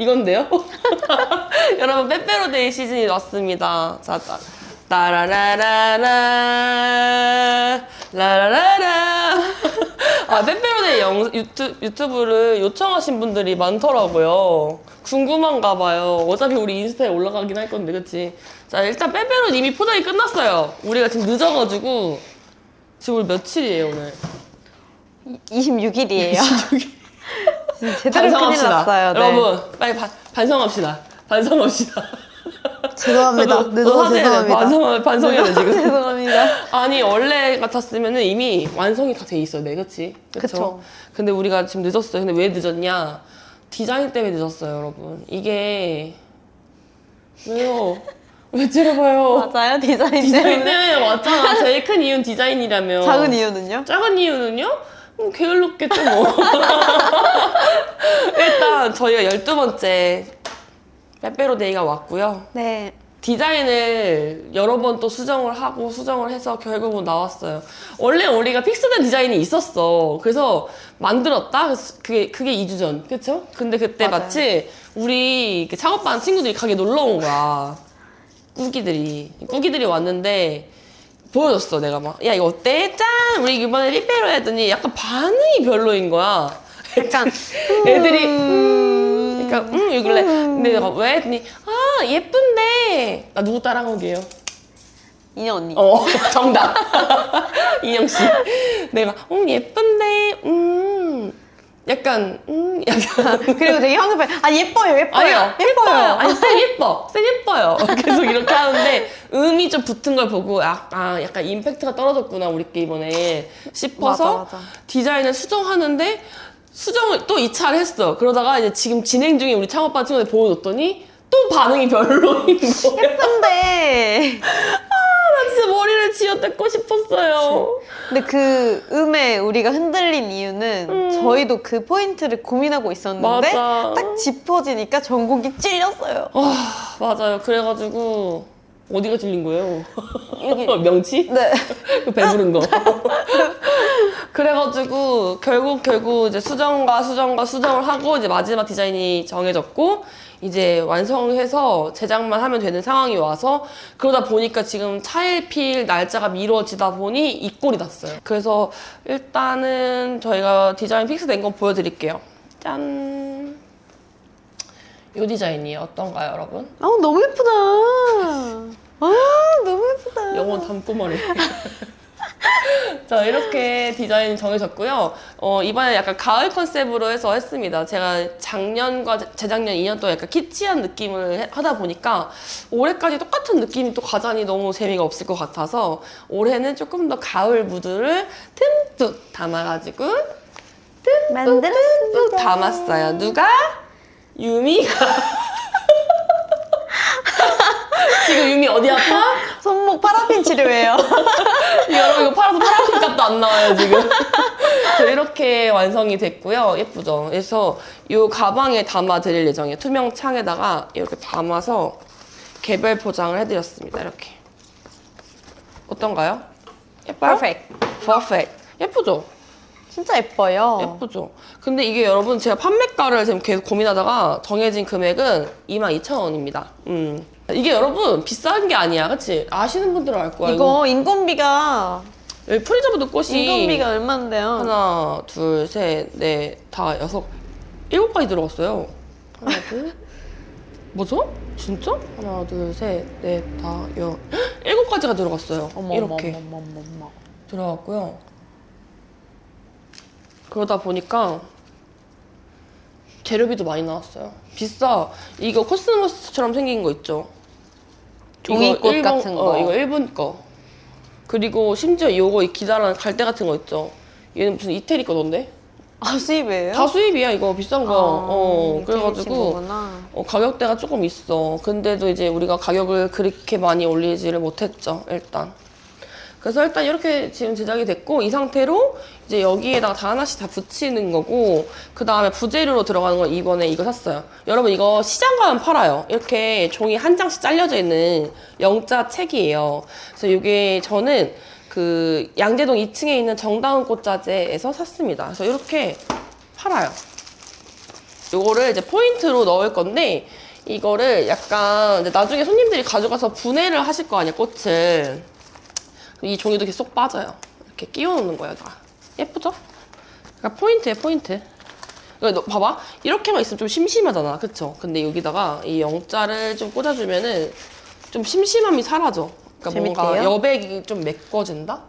이건데요? 여러분 빼빼로데이 시즌이 왔습니다. 자, 자. 따라라라라 라라라라 아 빼빼로데이 영, 유튜, 유튜브를 요청하신 분들이 많더라고요. 궁금한가 봐요. 어차피 우리 인스타에 올라가긴 할 건데 그치? 자 일단 빼빼로 이미 포장이 끝났어요. 우리가 지금 늦어가지고 지금 우리 며칠이에요 오늘? 26일이에요. 제대로 큰일 반성합시다. 났어요. 네. 여러분 빨리 바- 반성합시다. 반성합시다. 죄송합니다. 늦어서. 죄송합니다. 반성, 반성해야 돼 지금. 죄송합니다. 아니 원래 같았으면 이미 완성이 다 돼 있어요, 네, 그치? 그쵸? 그쵸. 근데 우리가 지금 늦었어요. 근데 왜 늦었냐? 디자인 때문에 늦었어요, 여러분. 이게 왜요? 왜 찌르봐요? 맞아요, 디자인 디자인 때문에. 때문에 왔잖아. 제일 큰 이유는 디자인이라며. 작은 이유는요? 작은 이유는요? 음, 게을렀겠죠 뭐. 일단 저희가 12번째 빼빼로데이가 왔고요. 네. 디자인을 여러 번 또 수정을 하고 수정을 해서 결국은 나왔어요. 원래 우리가 픽스된 디자인이 있었어. 그래서 만들었다. 그래서 그게 그게 2주 전, 그렇죠? 근데 그때 맞아요. 마치 우리 그 창업반 친구들이 가게 놀러 온 거야. 꾸기들이 꾸기들이 왔는데 보여줬어 내가 막 야 이거 어때? 짠 우리 이번에 리페로 했더니 약간 반응이 별로인 거야. 약간 애들이 음... 그러니까 음 이길래 근데 내가 왜 했더니 아 예쁜데 나 누구 따라한 거게요? 인형 언니. 어 정답 이영 씨 내가 음 예쁜데 음 약간 음 약간 그리고 되게 황급해. 아 예뻐요, 예뻐요, 아니요 예뻐요. 아니 쌤 예뻐 쌤 예뻐요 계속 이렇게 하는데 음이 좀 붙은 걸 보고 아, 아 약간 임팩트가 떨어졌구나 우리께 이번에 싶어서 맞아, 맞아. 디자인을 수정하는데 수정을 또 2차를 했어 그러다가 이제 지금 진행 중에 우리 창업반 친구들 보여줬더니 또 반응이 별로인 거야 예쁜데. 나 진짜 머리를 쥐어뜯고 싶었어요 근데 그 음에 우리가 흔들린 이유는 저희도 그 포인트를 고민하고 있었는데 맞아. 딱 짚어지니까 전곡이 찔렸어요. 아 맞아요 그래가지고 어디가 질린 거예요? 여기. 명치? 네. 그 배부른 거. 그래가지고 결국 결국 이제 수정과 수정과 수정을 하고 이제 마지막 디자인이 정해졌고 이제 완성해서 제작만 하면 되는 상황이 와서 그러다 보니까 지금 차일필 날짜가 미뤄지다 보니 이 꼴이 났어요. 그래서 일단은 저희가 디자인 픽스된 거 보여드릴게요. 짠. 이 디자인이 어떤가요, 여러분? 아 너무 예쁘다. 아 너무 예쁘다. 영원 담고 말해. 자 이렇게 디자인이 정해졌고요. 어, 이번에 약간 가을 컨셉으로 해서 했습니다. 제가 작년과 재- 재작년 2년 동안 약간 키치한 느낌을 해- 하다 보니까 올해까지 똑같은 느낌이 또 가자니 너무 재미가 없을 것 같아서 올해는 조금 더 가을 무드를 듬뿍 담아가지고 듬뿍 만들었습니다. 담았어요. 누가? 유미가. 지금 유미 어디 아파? 손목 파라핀 치료예요. 여러분 이거 팔아서 파라핀 값도 안 나와요 지금. 자, 이렇게 완성이 됐고요. 예쁘죠? 그래서 이 가방에 담아 드릴 예정이에요. 투명 창에다가 이렇게 담아서 개별 포장을 해드렸습니다. 이렇게. 어떤가요? 예뻐요? Perfect. Perfect. 예쁘죠? 진짜 예뻐요. 예쁘죠? 근데 이게 여러분 제가 판매가를 지금 계속 고민하다가 정해진 금액은 22,000원입니다. 음. 이게 여러분 비싼 게 아니야. 그치? 아시는 분들은 알 거야. 이거 인건비가 여기 프리저브드 꽃이 인건비가 얼마인데요? 하나, 둘, 셋, 넷, 다, 여섯, 일곱 가지 들어갔어요. 하나, 둘. 뭐죠? 진짜? 하나, 둘, 셋, 넷, 다, 여. 일곱 가지가 들어갔어요. 이렇게 어머, 어머, 어머. 들어갔고요. 그러다 보니까 재료비도 많이 나왔어요. 비싸. 이거 코스모스처럼 생긴 거 있죠? 종이꽃 일본- 같은 거. 어, 이거 일본 거. 그리고 심지어 이거 이 기다란 갈대 같은 거 있죠? 얘는 무슨 이태리 거던데? 아 수입이에요? 다 수입이야 이거 비싼 거. 아, 어 그래가지고. 어, 가격대가 조금 있어. 근데도 이제 우리가 가격을 그렇게 많이 올리지를 못했죠 일단. 그래서 일단 이렇게 지금 제작이 됐고 이 상태로 이제 여기에다가 다 하나씩 다 붙이는 거고 그 다음에 부재료로 들어가는 건 이번에 이거 샀어요. 여러분 이거 시장 가면 팔아요. 이렇게 종이 한 장씩 잘려져 있는 영자 책이에요. 그래서 이게 저는 그 양재동 2층에 있는 정다운 꽃자재에서 샀습니다. 그래서 이렇게 팔아요. 요거를 이제 포인트로 넣을 건데 이거를 약간 나중에 손님들이 가져가서 분해를 하실 거 아니야 꽃을 이 종이도 이렇게 쏙 빠져요 이렇게 끼워 놓는 거야 다 예쁘죠? 그러니까 포인트에 포인트 너 봐봐 이렇게만 있으면 좀 심심하잖아 그쵸? 근데 여기다가 이 영자를 좀 꽂아주면은 좀 심심함이 사라져 그러니까 뭔가 재밌대요? 여백이 좀 메꿔진다?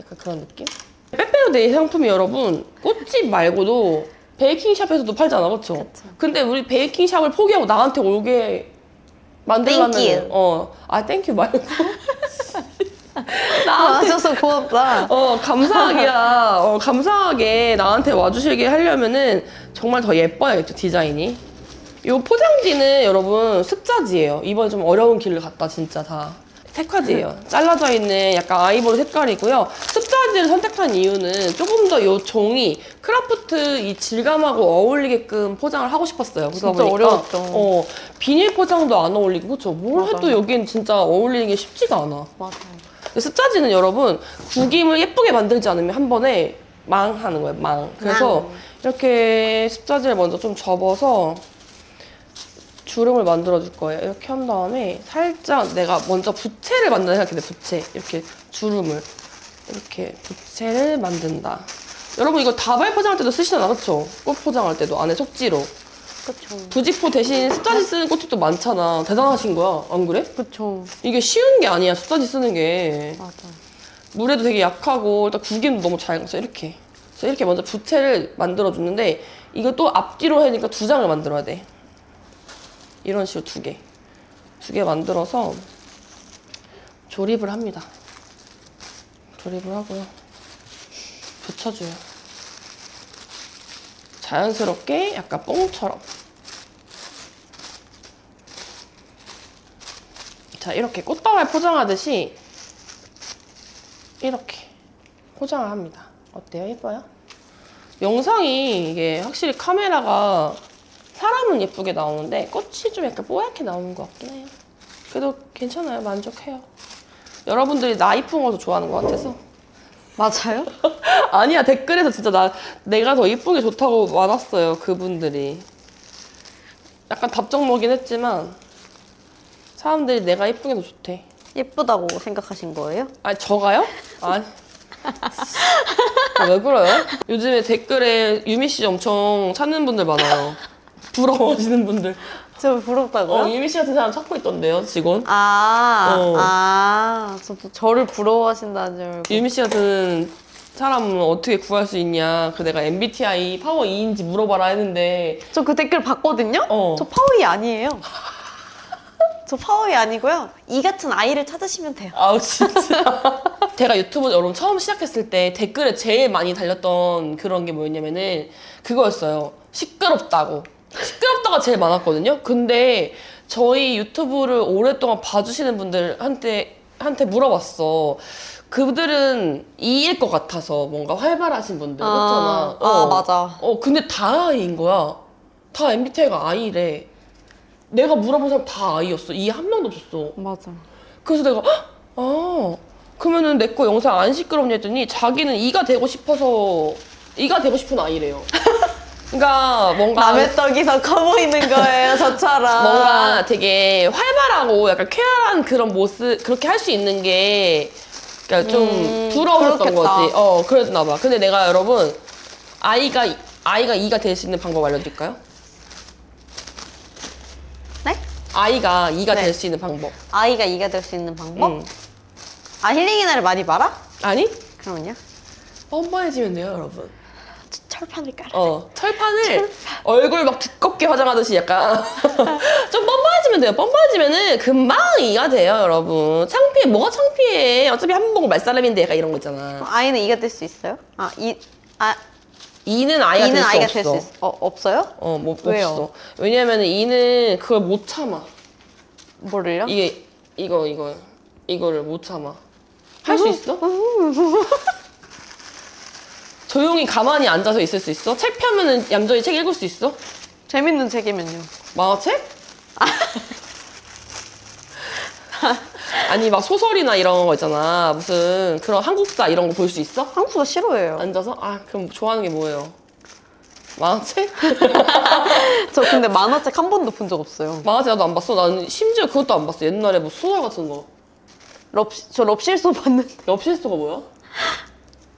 약간 그런 느낌? 빼빼로데이 상품이 여러분 꽃집 말고도 베이킹샵에서도 팔잖아 그쵸? 근데 우리 베이킹샵을 포기하고 나한테 오게 Thank you. 어아 땡큐 말고 와줘서 고맙다. 어 감사하게야. 어 감사하게 나한테 와주시게 하려면은 정말 더 예뻐야겠죠 디자인이. 요 포장지는 여러분 습자지예요. 이번에 좀 어려운 길을 갔다 진짜 다. 색화지예요. 잘라져 있는 약간 아이보리 색깔이고요. 습자지를 선택한 이유는 조금 더 요 종이 크라프트 이 질감하고 어울리게끔 포장을 하고 싶었어요. 그러다 진짜 어려웠죠. 어 비닐 포장도 안 어울리고 그렇죠 뭘 맞아요. 해도 여기는 진짜 어울리는 게 쉽지가 않아. 맞아요. 습자지는 여러분 구김을 예쁘게 만들지 않으면 한 번에 망하는 거예요 망. 그래서 망. 이렇게 습자지를 먼저 좀 접어서 주름을 만들어 줄 거예요. 이렇게 한 다음에 살짝 내가 먼저 부채를 만든다 생각해 부채. 이렇게 주름을. 이렇게 부채를 만든다. 여러분 이거 다발 포장할 때도 쓰시잖아 그쵸? 꽃 포장할 때도 안에 속지로 그쵸. 부직포 대신 습자지 쓰는 꽃집도 많잖아. 대단하신 거야 안 그래? 그쵸. 이게 쉬운 게 아니야 습자지 쓰는 게. 맞아. 물에도 되게 약하고 일단 구김도 너무 잘 가서 이렇게. 그래서 이렇게 먼저 부채를 만들어 주는데 이거 또 앞뒤로 하니까 두 장을 만들어야 돼. 이런 식으로 두 개 두 개 만들어서 조립을 합니다. 조립을 하고요. 붙여줘요 자연스럽게 약간 뽕처럼 자 이렇게 꽃다발 포장하듯이 이렇게 포장을 합니다. 어때요? 예뻐요? 영상이 이게 확실히 카메라가 사람은 예쁘게 나오는데 꽃이 좀 약간 뽀얗게 나오는 것 같긴 해요. 그래도 괜찮아요. 만족해요. 여러분들이 나 이쁜 거더 좋아하는 것 같아서. 맞아요? 아니야 댓글에서 진짜 나 내가 더 이쁘게 좋다고 많았어요 그분들이. 약간 답정너긴 했지만 사람들이 내가 이쁜 게더 좋대. 예쁘다고 생각하신 거예요? 아니 저가요? 아니 아, 왜 그래요? 요즘에 댓글에 유미 씨 엄청 찾는 분들 많아요. 부러워하시는 분들. 저 부럽다고요? 어, 유미 씨 같은 사람 찾고 있던데요, 직원. 아, 어. 아, 저도 저를 부러워하신다는 줄 알고. 유미 씨 같은 사람은 어떻게 구할 수 있냐. 그 내가 MBTI 파워 2인지 물어봐라 했는데 저 그 댓글 봤거든요? 어. 저 파워이 아니에요. 저 파워이 아니고요. 이 같은 아이를 찾으시면 돼요. 아우 진짜 제가 유튜브 여러분 처음 시작했을 때 댓글에 제일 많이 달렸던 그런 게 뭐였냐면은 그거였어요 시끄럽다고 시끄럽다가 제일 많았거든요. 근데 저희 유튜브를 오랫동안 봐주시는 분들한테 한테 물어봤어. 그들은 이일 것 같아서 뭔가 활발하신 분들 그렇잖아. 아, 맞아. 어 근데 다 아이인 거야. 다 MBTI가 아이래. 내가 물어본 사람 다 아이였어. 이 한 명도 없었어. 맞아. 그래서 내가 "헉! 아. 그러면은 내 거 영상 안 시끄럽냐 했더니 자기는 이가 되고 싶어서 이가 되고 싶은 아이래요. 그러니까 뭔가 남의 떡이 더 커 보이는 거예요, 저처럼. 뭔가 되게 활발하고 약간 쾌활한 그런 모습 그렇게 할 수 있는 게 그러니까 좀 음, 부러웠던 그렇겠다. 거지. 어 그랬나 봐. 근데 내가 여러분 아이가 아이가 이가 될 수 있는 방법 알려드릴까요? 네? 아이가 이가 네. 될 수 있는 방법. 아이가 이가 될 수 있는 방법? 음. 아, 힐링의 날을 많이 봐라? 아니 그러면요? 뻔뻔해지면 돼요, 여러분. 저 철판을 깔아. 어, 철판을 얼굴 막 두껍게 화장하듯이 약간 좀 뻔뻔해지면 돼요. 뻔뻔해지면은 금방 이가 돼요, 여러분. 창피해. 뭐가 창피해. 어차피 한 번 보고 말 사람인데 약간 이런 거 있잖아. 아이는 이가 될 수 있어요? 아, 이, 아, 이는 아이가 이는 될 수 아이가 없어. 될수 있어. 어, 없어요? 어, 뭐, 왜요? 없어. 왜냐면 이는 그걸 못 참아. 뭐를요? 이게, 이거, 이거, 이거를 못 참아. 할 수 있어? 조용히 가만히 앉아서 있을 수 있어? 책 펴면은 얌전히 책 읽을 수 있어? 재밌는 책이면요. 만화책? 아니 막 소설이나 이런 거 있잖아 무슨 그런 한국사 이런 거 볼 수 있어? 한국어 싫어해요. 앉아서? 아 그럼 좋아하는 게 뭐예요? 만화책? 저 근데 만화책 한 번도 본 적 없어요. 만화책 나도 안 봤어. 나는 심지어 그것도 안 봤어. 옛날에 뭐 소설 같은 거. 럽, 저 럽실소 봤는데 엽실스가 뭐야?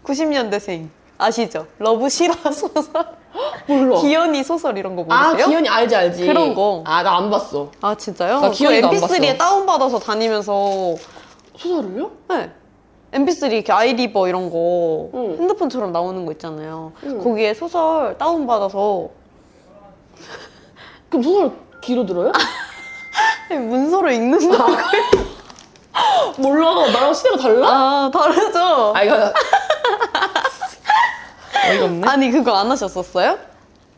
90년대생 아시죠? 러브 실화 소설, 몰라. 기현이 소설 이런 거 아, 모르세요? 기현이 알지 알지. 그런 거. 아, 나 안 봤어. 아 진짜요? 나 기현이도 안 MP3에 봤어. 다운받아서 다니면서 소설을요? 네. MP3 이렇게 아이리버 이런 거 응. 핸드폰처럼 나오는 거 있잖아요. 응. 거기에 소설 다운받아서 그럼 소설 귀로 들어요? 문서로 읽는다. 몰라. 나랑 시대가 달라? 아 다르죠? 아, 이거. 어이가 없네. 아니 그거 안 하셨었어요?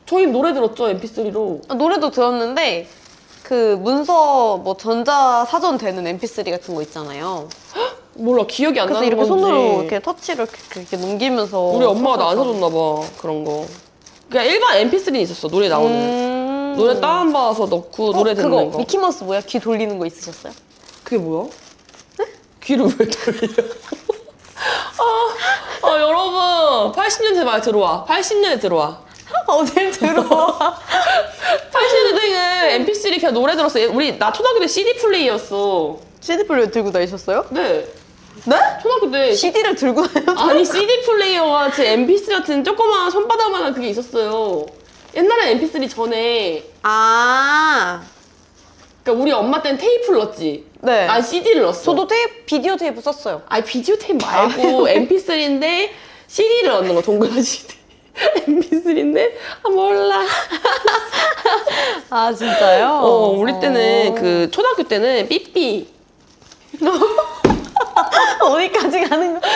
저희 노래 들었죠, mp3로. 아, 노래도 들었는데 그 문서 뭐 전자 사전 되는 MP3 같은 거 있잖아요. 몰라, 기억이 안 그래서 나는 이렇게 건지. 손으로 이렇게 터치를 이렇게, 이렇게 넘기면서 우리 엄마가 나안 쳤었어. 사줬나 봐, 그런 거. 그냥 일반 mp3는 있었어, 노래 나오는. 음... 노래 다운 받아서 넣고 노래 어, 듣는 그거 거. 미키마우스 뭐야? 귀 돌리는 거 있으셨어요? 그게 뭐야? 귀를 왜 돌려? 아, 아, 여러분. 80년대 말 들어와. 80년대 들어와. 어딜 들어와? 80년대생은 mp3 그냥 노래 들었어. 우리, 나 초등학교 때 CD 플레이였어. CD 플레이어 들고 다니셨어요? 네. 네? 초등학교 때. CD를 들고 다녔 아니, CD 플레이어가 제 mp3 같은 조그마한 손바닥만한 그게 있었어요. 옛날엔 mp3 전에. 아, 그러니까 우리 엄마 때는 테이프를 넣었지. 네. 난 CD를 넣었어. 저도 테이프, 비디오 테이프 썼어요. 아니 비디오 테이프 말고 mp3인데 CD를 넣는 거 동그란 CD mp3인데 아 몰라 아, 진짜요? 어 우리 때는 어. 그 초등학교 때는 삐삐 어디까지 가는 거?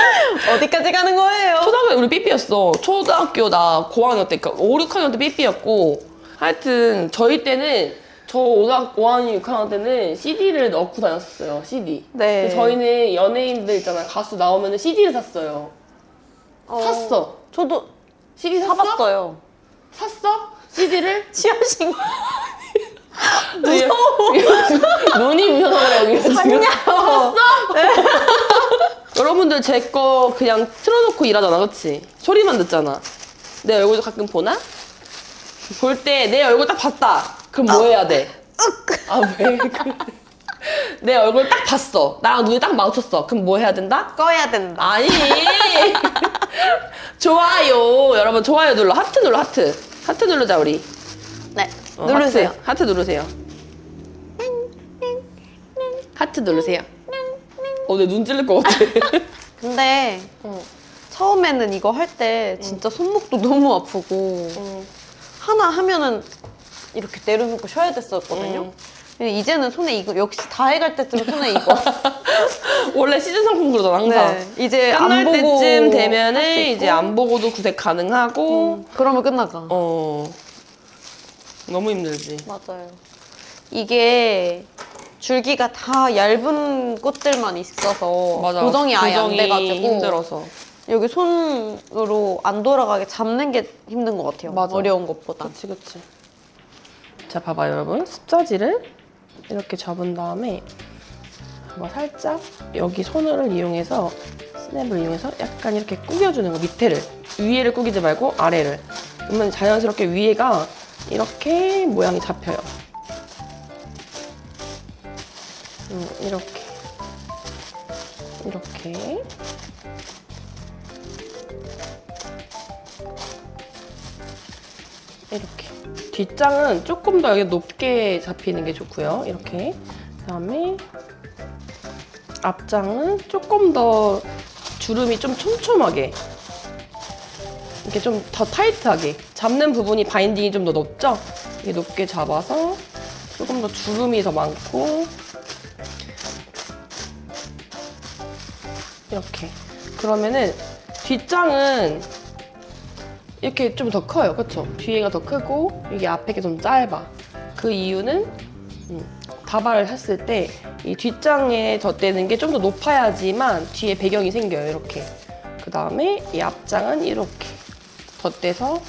어디까지 가는 거예요? 초등학교 때 우리 삐삐였어 초등학교 나 고학년 때 그러니까 5, 6학년 때 삐삐였고 하여튼 저희 때는 저 5학, 5학년 6학년 때는 CD를 넣고 다녔었어요 CD 네. 저희는 연예인들 있잖아요 가수 나오면 CD를 샀어요 어, 샀어 저도 CD 샀어? 사봤어요. 샀어? CD를? 취하신 거. 눈이 부셔서 그래 여기가 지금 샀어? 여러분들 제 거 그냥 틀어놓고 일하잖아 그치? 소리만 듣잖아 내 얼굴도 가끔 보나? 볼 때 내 얼굴 딱 봤다 그럼 뭐 해야 돼? 아 왜 그래 내 얼굴 딱 봤어 나랑 눈이 딱 마주쳤어 그럼 뭐 해야 된다? 꺼야 된다. 아니 좋아요 여러분 좋아요 눌러 하트 눌러 하트 하트 누르자 우리 네. 어, 누르세요. 하트, 하트 누르세요. 하트 누르세요. 어, 내 눈 찔릴 것 같아. 근데 어. 처음에는 이거 할 때 진짜 손목도 너무 아프고 하나 하면은 이렇게 내려놓고 쉬어야 됐었거든요. 음. 근데 이제는 손에 이거 역시 다 해갈 때쯤 손에 이거. 원래 시즌 상품 그러잖아, 항상. 네. 이제 안 끝날 보고 때쯤 할수 되면은 있고. 이제 안 보고도 구색 가능하고, 음, 그러면 끝나가. 어. 너무 힘들지. 맞아요. 이게 줄기가 다 얇은 꽃들만 있어서 맞아. 고정이 아예 안 고정이 돼가지고 힘들어서. 여기 손으로 안 돌아가게 잡는 게 힘든 것 같아요. 맞아. 어려운 것보다. 그치, 그치. 자, 봐봐요, 여러분. 습자지를 이렇게 접은 다음에 한번 살짝 여기 손을 이용해서 스냅을 이용해서 약간 이렇게 꾸겨주는 거, 밑에를. 위에를 꾸기지 말고 아래를. 그러면 자연스럽게 위에가 이렇게 모양이 잡혀요. 음, 이렇게. 이렇게. 뒷장은 조금 더 여기 높게 잡히는 게 좋고요. 이렇게. 그다음에 앞장은 조금 더 주름이 좀 촘촘하게 이렇게 좀 더 타이트하게 잡는 부분이 바인딩이 좀 더 높죠? 이게 높게 잡아서 조금 더 주름이 더 많고 이렇게. 그러면은 뒷장은 이렇게 좀 더 커요. 그쵸? 뒤에가 더 크고 이게 앞에 게 좀 짧아. 그 이유는 음, 다발을 했을 때 이 뒷장에 덧대는 게 좀 더 높아야지만 뒤에 배경이 생겨요. 이렇게. 그 다음에 이 앞장은 이렇게 덧대서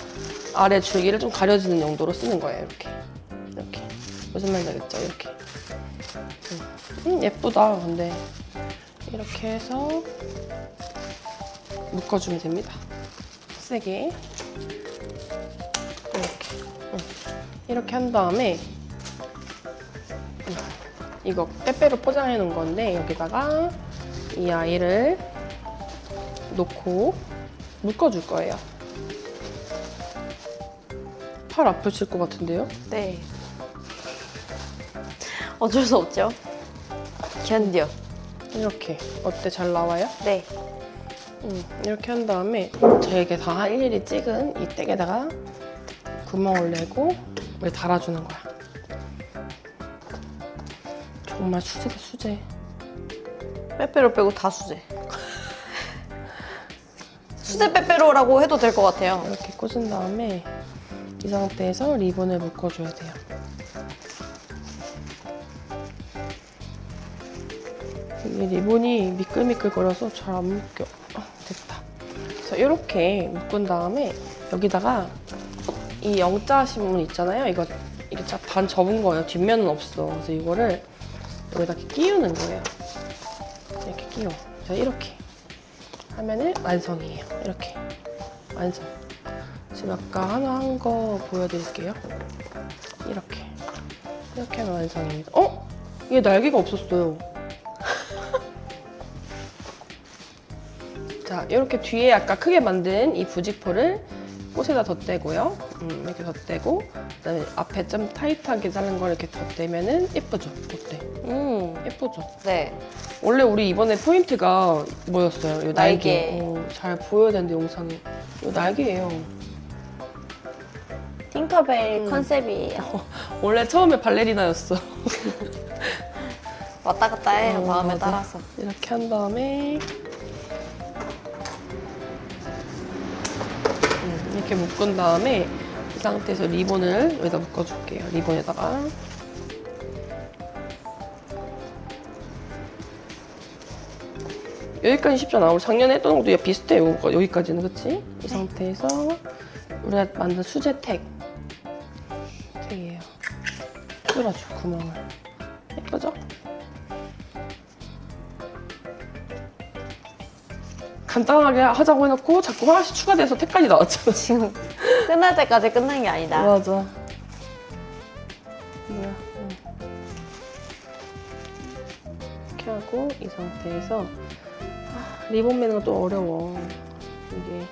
아래 줄기를 좀 가려주는 용도로 쓰는 거예요. 이렇게. 이렇게. 무슨 말인지 알겠죠? 이렇게. 음, 음, 예쁘다. 근데 이렇게 해서 묶어주면 됩니다. 세게. 이렇게 한 다음에 이거 빼빼로 포장해 놓은 건데 여기다가 이 아이를 놓고 묶어줄 거예요. 팔 아프실 것 같은데요? 네. 어쩔 수 없죠. 견뎌. 이렇게 어때 잘 나와요? 네. 음, 이렇게 한 다음에 저에게 다할 일이 찍은 이 땡에다가 구멍을 내고 왜 달아주는 거야. 정말 수제다 수제. 빼빼로 빼고 다 수제. 수제 빼빼로라고 해도 될 것 같아요. 이렇게 꽂은 다음에 이 상태에서 리본을 묶어줘야 돼요. 이게 리본이 미끌미끌거려서 잘 안 묶여. 자, 이렇게 묶은 다음에 여기다가 이 영자 신문 있잖아요. 이거 이게 자- 반 접은 거예요. 뒷면은 없어. 그래서 이거를 여기다 이렇게 끼우는 거예요. 이렇게 끼워. 자, 이렇게 하면은 완성이에요. 이렇게 완성. 지금 아까 하나 한 거 보여드릴게요. 이렇게. 이렇게 하면 완성입니다. 어? 이게 날개가 없었어요. 자, 이렇게 뒤에 아까 크게 만든 이 부직포를 꽃에다 덧대고요. 음, 이렇게 덧대고, 그다음에 앞에 좀 타이트하게 자른 걸 이렇게 덧대면은 예쁘죠? 어때? 음. 예쁘죠? 네. 원래 우리 이번에 포인트가 뭐였어요? 이 날개. 날개. 어, 잘 보여야 되는데 영상에. 이 날개예요. 팅커벨 음. 컨셉이에요. 원래 처음에 발레리나였어. 왔다 갔다 해요, 어, 마음에 맞아. 따라서. 이렇게 한 다음에 이렇게 묶은 다음에 이 상태에서 리본을 여기다 묶어줄게요. 리본에다가 여기까지 쉽잖아. 우리 작년에 했던 것도 비슷해요. 이거- 여기까지는 그치? 이 상태에서 우리가 만든 수제 택 택이에요. 뚫어줘 구멍을. 예쁘죠? 간단하게 하자고 해놓고 자꾸 하나씩 추가돼서 택까지 나왔잖아. 지금 끝날 때까지 끝난 게 아니다. 맞아. 뭐야? 응. 이렇게 하고 이 상태에서 아, 리본 매는 건 또 어려워. 이게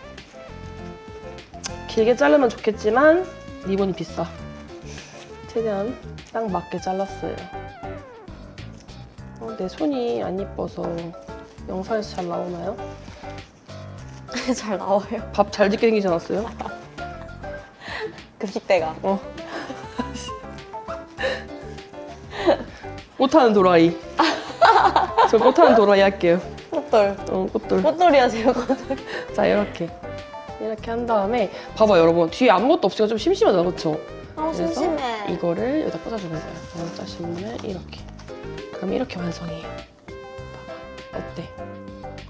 길게 자르면 좋겠지만 리본이 비싸. 최대한 딱 맞게 잘랐어요. 어, 내 손이 안 이뻐서 영상에서 잘 나오나요? 잘 나와요. 밥 잘 짓게 생기지 않았어요? 급식대가. 어. 꽃하는 도라이. 저 꽃하는 도라이 할게요. 꽃돌. 어, 꽃돌. 꽃돌이 하세요, 꽃돌. 자, 이렇게. 이렇게 한 다음에, 봐봐, 여러분. 뒤에 아무것도 없으니까 좀 심심하다, 그쵸? 아, 그래서 심심해. 이거를 여기다 꽂아주는 거예요. 영자 신문을 이렇게. 그럼 이렇게 완성이에요. 봐봐. 어때?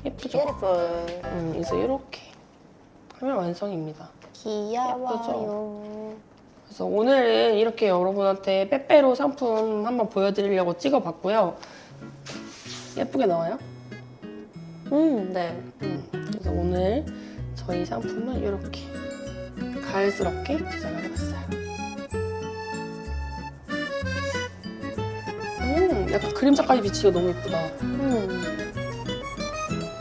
예쁘죠? 뷰티풀. 음, 그래서 이렇게 하면 완성입니다. 귀여워요. 그래서 오늘은 이렇게 여러분한테 빼빼로 상품 한번 보여드리려고 찍어봤고요. 예쁘게 나와요? 음, 네. 음, 그래서 오늘 저희 상품은 이렇게 가을스럽게 제작을 해봤어요. 음, 약간 그림자까지 비치고 너무 예쁘다. 음,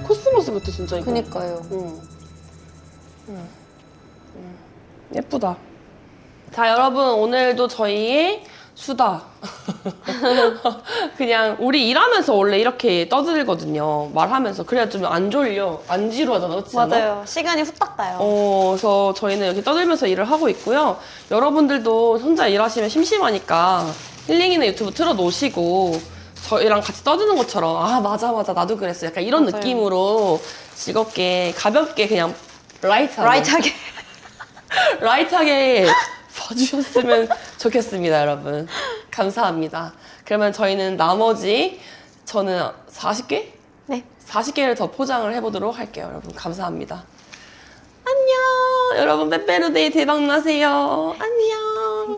코스모스 같아 진짜 이거. 그니까요. 음. 음. 음. 예쁘다. 자, 여러분, 오늘도 저희의 수다. 그냥 우리 일하면서 원래 이렇게 떠들거든요. 말하면서. 그래야 좀 안 졸려. 안 지루하잖아. 그렇지 않아? 맞아요. 시간이 후딱 가요. 어, 그래서 저희는 이렇게 떠들면서 일을 하고 있고요. 여러분들도 혼자 일하시면 심심하니까 힐링이나 유튜브 틀어놓으시고 저희랑 같이 떠드는 것처럼 아 맞아 맞아 나도 그랬어 약간 이런 맞아요. 느낌으로 즐겁게 가볍게 그냥 라이트하게 라이트하게. 라이트하게 봐주셨으면 좋겠습니다, 여러분. 감사합니다. 그러면 저희는 나머지 저는 40개? 네. 40개를 더 포장을 해보도록 할게요, 여러분. 감사합니다. 안녕! 여러분, 빼빼로데이 대박 나세요. 안녕!